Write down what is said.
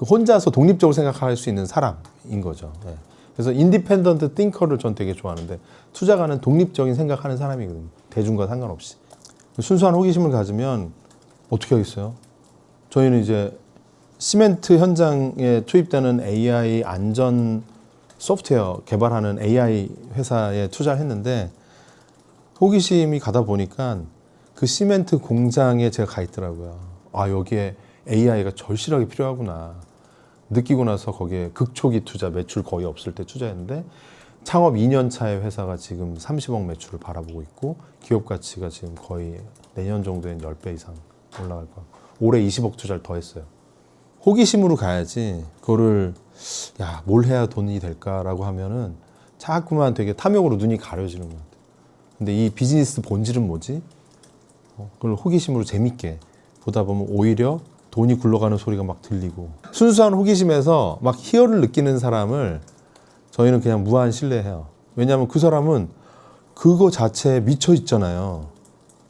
그 혼자서 독립적으로 생각할 수 있는 사람인 거죠. 예. 그래서 인디펜던트 띵커를 전 되게 좋아하는데 투자가는 독립적인 생각하는 사람이거든요. 대중과 상관없이. 순수한 호기심을 가지면 어떻게 하겠어요? 저희는 이제 시멘트 현장에 투입되는 AI 안전 소프트웨어 개발하는 AI 회사에 투자를 했는데 호기심이 가다 보니까 그 시멘트 공장에 제가 가 있더라고요. 아, 여기에 AI가 절실하게 필요하구나. 느끼고 나서 거기에 극초기 투자 매출 거의 없을 때 투자했는데 창업 2년 차의 회사가 지금 30억 매출을 바라보고 있고 기업 가치가 지금 거의 내년 정도엔 10배 이상 올라갈 거고 올해 20억 투자를 더 했어요. 호기심으로 가야지 그거를 야 뭘 해야 돈이 될까라고 하면은 자꾸만 되게 탐욕으로 눈이 가려지는 것 같아요. 근데 이 비즈니스 본질은 뭐지? 어, 그걸 호기심으로 재밌게 보다 보면 오히려 돈이 굴러가는 소리가 막 들리고 순수한 호기심에서 막 희열을 느끼는 사람을 저희는 그냥 무한 신뢰해요. 왜냐하면 그 사람은 그거 자체에 미쳐 있잖아요.